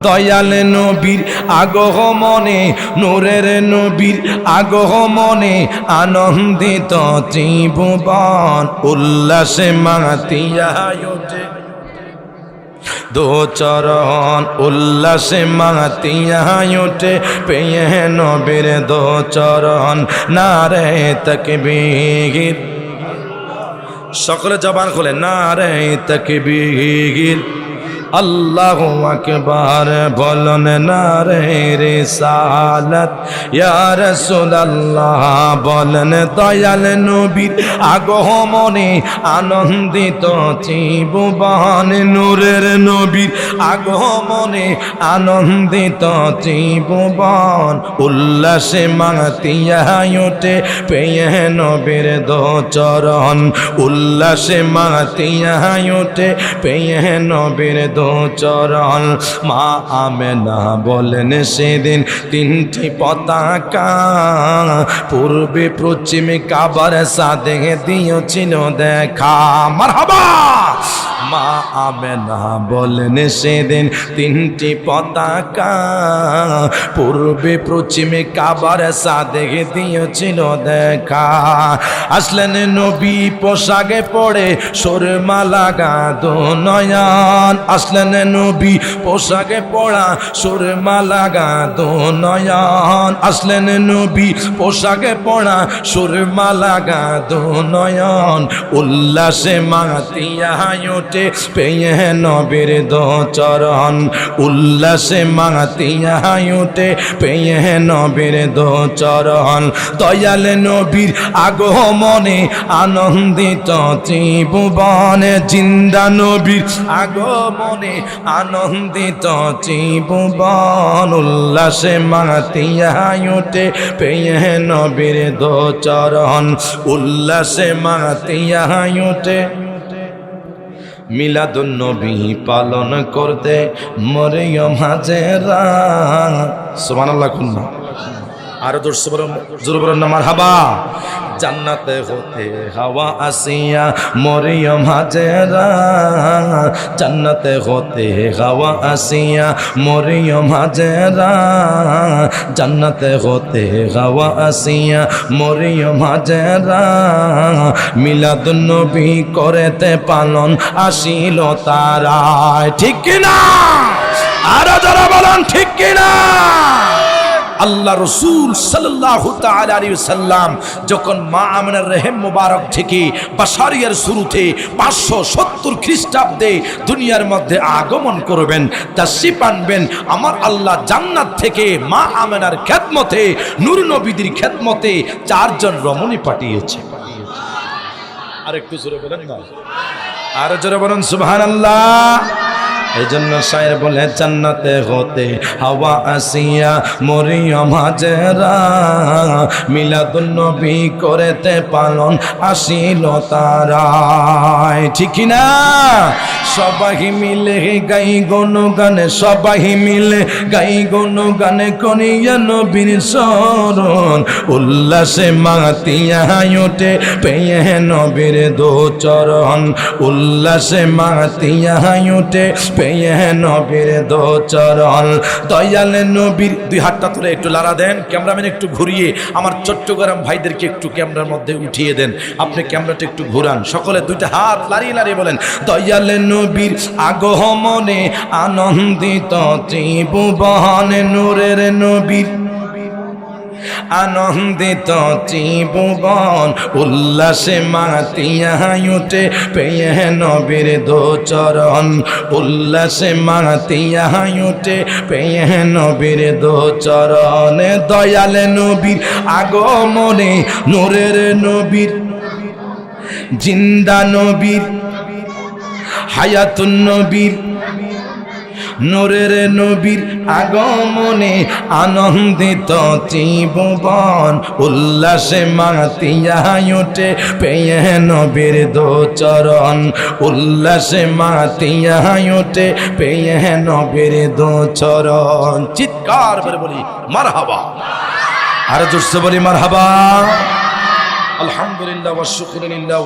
দয়াল নবীর আগমনে নূরের নবীর আগমনে আনন্দিত ত্রিভুবন উল্লাসে মাতিয়া ওঠে দোচরণ উল্লাসে মাতিয়া ওঠে পেয়ে নবীর দোচরণ, নারে তকবীর। সকলে জবান খোলে, নারে তকবীর। আল্লাহ আকবার বলন নারে রিসালাত, ইয়া রাসূলুল্লাহ। বলন দয়াল নবীর আগমনে আনন্দিত ত্রিভুবন নূরের নবীর আগমনে আনন্দিত ত্রিভুবন উল্লাসে মাতিয়া ওঠে পেয়ে নবীর দোচরণ। উল্লাসে মাতিয়া ওঠে পেয়ে নবীর দোচরণ মা আমেনা বলেন সেদিন তিনটি পতাকা পূর্বে পশ্চিমে কাবার সাদে দিয়েছিল দেখা। মারহাবা! মা আমেনা বলেন, সেদিন তিনটি পতাকা পূর্বে পশ্চিমে কাবার সাথে দিয়েছিল, দেখা। আসলেন নবী পোশাকে পড়ে সুরমা লাগা দো নয়ন আসলেন নবী পোশাকে পড়া সুরমা লাগা দো নয়ন আসলেন নবী পোশাকে পড়া সুরমা লাগা দো নয়ন উল্লাসে মাতিয়া ওঠে পেয়ে নবীর দো চরণ উল্লাসে মাতিয়া ওঠে পেয়ে নবীর দো চরণ দয়াল নবীর আগমনে আনন্দিত ত্রিভুবনে জিন্দা নবীর আগমনে আনন্দিত ত্রিভুবন উল্লাসে মাতিয়া ওঠে পেয়ে নবীর দো চরণ উল্লাসে মাতিয়া ওঠে মিলাদুন নবী পালন করতে মরিয়ম হাজেরা। সুবহানাল্লাহ কুল্লা আরও জোর বলেন না, মারহাবা। জান্নাতে হতে হাওয়া আসিয়া মরিয়ম হাজেরা জান্নাতে হতে হাওয়া আসিয়া মরিয়ম হাজেরা জান্নাতে হতে হাওয়া আসিয়া মরিয়ম হাজেরা মিলাদুন নবী করেতে পালন আসিল তারা ঠিক কিনা? আরও যারা বলেন, ঠিক কিনা? আল্লাহ রসুল সাল্লাহ সাল্লাম যখন মা আমিনার রেহেম মুবারক থেকে বাসারিয়ার শুরুতে পাঁচশো সত্তর খ্রিস্টাব্দে দুনিয়ার মধ্যে আগমন করবেন তা আনবেন, আমার আল্লাহ জান্নাত থেকে মা আমেনার খ্যাতমতে নূর নবীদের খ্যাতমতে চারজন রমণী পাঠিয়েছে। আর একটু জোরে বলেন না। আরও জোরে বলেন সুবহান আল্লাহ এই জন্য সায়ের বলে, জান্নাতে হতে হাওয়া আসিয়া মরিয়ম মিলাদুন নবী করেতে পালন আসিল তারাই ঠিক না? সবাই মিলে গাই গন গানে সবাই মিলে গাই গন গানে কনিয়া নবীর শরণ উল্লাসে মাতিয়া ওঠে পেয়ে নবীর দো চরণ উল্লাসে মাতিয়া ওঠে নবীর দোচরণ দয়াল নবীর দুই হাতটা তুলে একটু লাড়া দেন, ক্যামেরাম্যান একটু ঘুরিয়ে আমার চট্টগ্রাম ভাইদেরকে একটু ক্যামেরার মধ্যে উঠিয়ে দেন। আপনি ক্যামেরাটা একটু ঘুরান। সকলে দুইটা হাত লাড়িয়ে লাড়িয়ে বলেন, দয়াল নবীর আগমনে আনন্দিত ত্রিভুবন নূরের নবীর আনন্দিত ত্রিভুবন উল্লাসে মাতিয়া উঠে পেয়ে নবীর দোচরণ। উল্লাসে মাতিয়া উঠে পেয়ে নবীর দোচরণ। দয়ালে নবীর আগমনে, নূরের নবীর জিন্দা নবীর, হায়াতুন নবীর নূরের নবীর আগমনে আনন্দিত ত্রিভুবন, উল্লাসে মাতিয়া ওঠে পেয়ে নবীর দোচরণ, উল্লাসে মাতিয়া ওঠে পেয়ে নবীর দোচরণ। চিৎকার করে বলি, মারহাবা। আর জোরসে বলি, মারহাবা। আলহামদুলিল্লাহ ওয়া শুকরুলিল্লাহ